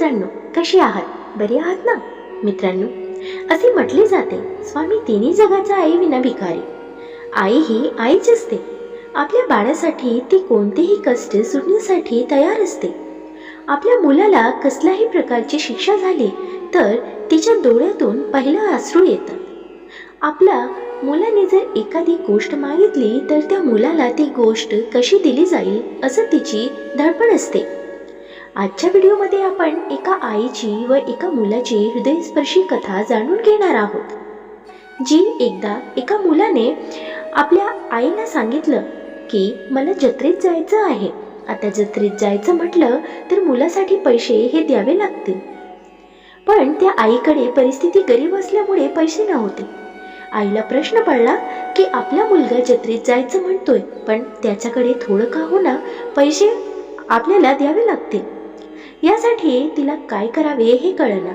मित्रांनो कशी आहात? बरी आहात ना? मित्रांनो असे म्हटले जाते स्वामी तिन्ही जगाचा आई विना भिकारी. आई ही आईच असते. आपल्या बाळासाठी ती कोणतेही कष्ट सुटण्यासाठी तयार असते. आपल्या मुलाला कसल्याही प्रकारची शिक्षा झाली तर तिच्या डोळ्यातून पहिलं आसरू येतात आपल्या मुलाने जर एखादी गोष्ट मागितली तर त्या मुलाला ती गोष्ट कशी दिली जाईल असं तिची धडपड असते. आजच्या व्हिडिओमध्ये आपण एका आईची व एका मुलाची हृदयस्पर्शी कथा जाणून घेणार आहोत. जी एकदा एका मुलाने आपल्या आईला सांगितलं की मला जत्रेत जायचं आहे. आता जत्रेत जायचं म्हटलं तर मुलासाठी पैसे हे द्यावे लागतील. पण त्या आईकडे परिस्थिती गरीब असल्यामुळे पैसे नव्हते. आईला प्रश्न पडला की आपला मुलगा जत्रेत जायचं म्हणतोय पण त्याच्याकडे थोडं का होणार पैसे आपल्याला द्यावे लागतील. यासाठी तिला काय करावे हे कळलं.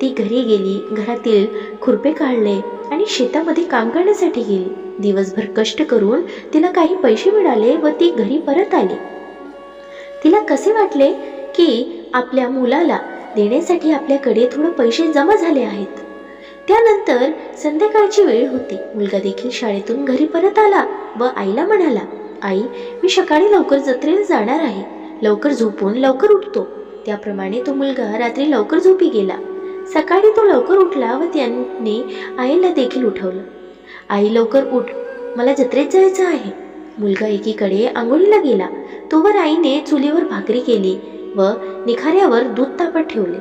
ती घरी गेली घरातील खुरपे काढले आणि शेतामध्ये काम करण्यासाठी गेली. दिवसभर कष्ट करून तिला काही पैसे मिळाले व ती घरी परत आली. तिला कसे वाटले की आपल्या मुलाला देण्यासाठी आपल्याकडे थोडं पैसे जमा झाले आहेत? त्यानंतर संध्याकाळची वेळ होती. मुलगा देखील शाळेतून घरी परत आला व आईला म्हणाला आई मी सकाळी लवकर जत्रेला जाणार आहे. लवकर झोपून लवकर उठतो. त्याप्रमाणे तो मुलगा रात्री लवकर झोपी गेला. सकाळी तो लवकर उठला व त्याने आईला देखील उठवलं. आई लवकर उठ. मला जत्रेत जायचं आहे. मुलगा एकीकडे आंघोळीला गेला. तोवर आईने चुलीवर भाकरी केली व निखाऱ्यावर दूध तापत ठेवले.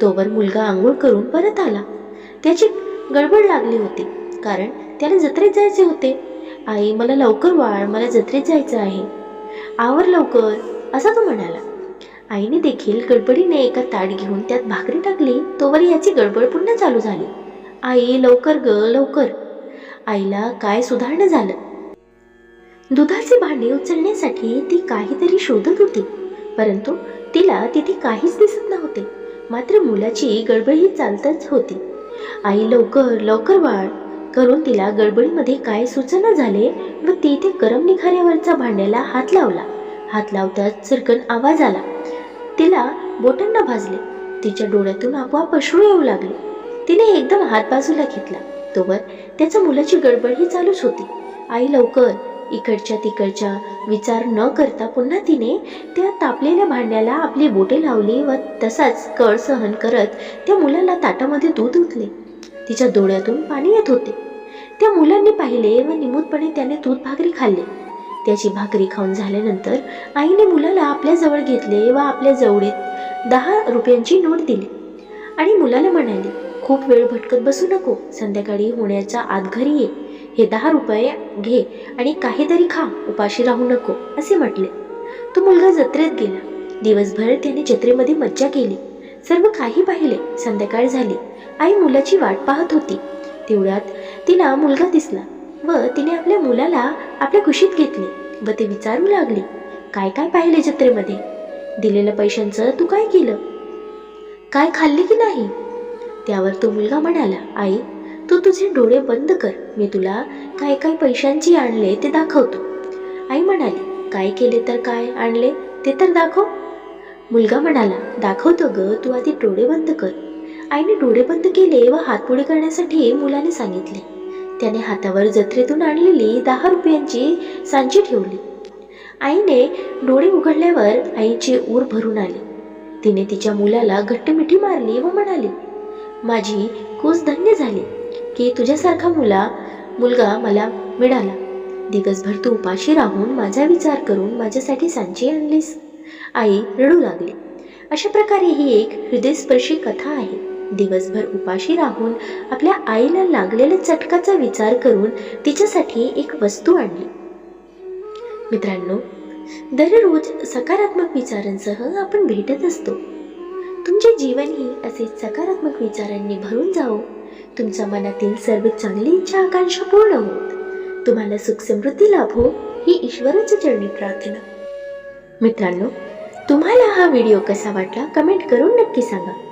तोवर मुलगा आंघोळ करून परत आला. त्याची गडबड लागली होती कारण त्याला जत्रेत जायचे होते. आई मला लवकर वाळ. मला जत्रेत जायचं आहे. आवर लवकर असा तो म्हणाला. आईने देखील गडबडीने एका ताट घेऊन त्यात भाकरी टाकली तोवर याची गडबड पुन्हा चालू झाली. आई लवकर ग लवकर. आईला काय सुधारणं झालं? दुधाचे भांडे उचलण्यासाठी ती काहीतरी शोधत होती परंतु तिला तिथे काहीच दिसत नव्हते. मात्र मुलाची गडबड ही चालतच होती. आई लवकर लवकर वाढ करून तिला गडबडीमध्ये काय सूचना झाले व ती ते गरम निखाऱ्यावरचा भांड्याला हात लावला. हात लावताच चिरकन आवाज आला. तिला बोटांना भाजले. तिच्या डोळ्यातून आपोआप अश्रू येऊ लागले. तिने एकदम हात बाजूला घेतला. तोवर त्याच्या मुलाची गडबड ही चालूच होती. आई लवकर. इकडच्या तिकडच्या विचार न करता पुन्हा तिने त्या तापलेल्या भांड्याला आपली बोटे लावली व तसाच कळ सहन करत त्या मुलाला ताटामध्ये दूध उतले तिच्या डोळ्यातून पाणी येत होते. त्या मुलांनी पाहिले व निमूतपणे त्याने दूध भाकरी खाल्ली. त्याची भाकरी खाऊन झाल्यानंतर आईने मुलाला आपल्याजवळ घेतले व आपल्या जवळीत दहा रुपयांची नोट दिली. आणि मुलाला म्हणाली खूप वेळ भटकत बसू नको संध्याकाळी होण्याच्या आत घरी ये. हे दहा रुपये घे आणि काहीतरी खा उपाशी राहू नको असे म्हटले. तो मुलगा जत्रेत गेला. दिवसभर त्याने जत्रेमध्ये मज्जा केली. सर्व काही पाहिले. संध्याकाळ झाली. आई मुलाची वाट पाहत होती. तेवढ्यात तिला मुलगा दिसला. व तिने आपल्या मुलाला आपल्या कुशीत घेतले व ते विचारू लागली काय काय पाहिले जत्रेमध्ये? दिलेल्या पैशांचं तू काय केलं? काय खाल्ले की नाही? त्यावर तो मुलगा म्हणाला आई तू तुझे डोळे बंद कर मी तुला काय काय पैशांची आणले ते दाखवतो. आई म्हणाली काय केले तर काय आणले ते तर दाखव. मुलगा म्हणाला दाखवतो ग तू आधी डोळे बंद कर. आईने डोळे बंद केले व हात पुढे करण्यासाठी मुलाने सांगितले त्याने हातावर जत्रेतून आणलेली दहा रुपयांची सांची ठेवली. आईने डोळे उघडल्यावर आईचे ऊर भरून आले. तिने तिच्या मुलाला घट्ट मिठी मारली व म्हणाली माझी कूस धन्य झाली की तुझ्यासारखा मुला मुलगा मला मिळाला. दिवसभर तू उपाशी राहून माझा विचार करून माझ्यासाठी सांची आणलीस. आई रडू लागली. अशा प्रकारे ही एक हृदयस्पर्शी कथा आहे. दिवसभर उपाशी राहून आपल्या आईला लागलेल्या चटकाचा विचार करून तिच्यासाठी एक वस्तू आणली. मित्रांनो दररोज सकारात्मक विचारांसह आपण भेटत असतो. तुमचे जीवनही असे सकारात्मक विचारांनी भरून जावो. तुमच्या मनातील सर्व चांगली इच्छा आकांक्षा पूर्ण होत. तुम्हाला सुख समृद्धी लाभो ही ईश्वराच्या चरणी प्रार्थना. मित्रांनो तुम्हाला हा व्हिडिओ कसा वाटला कमेंट करून नक्की सांगा.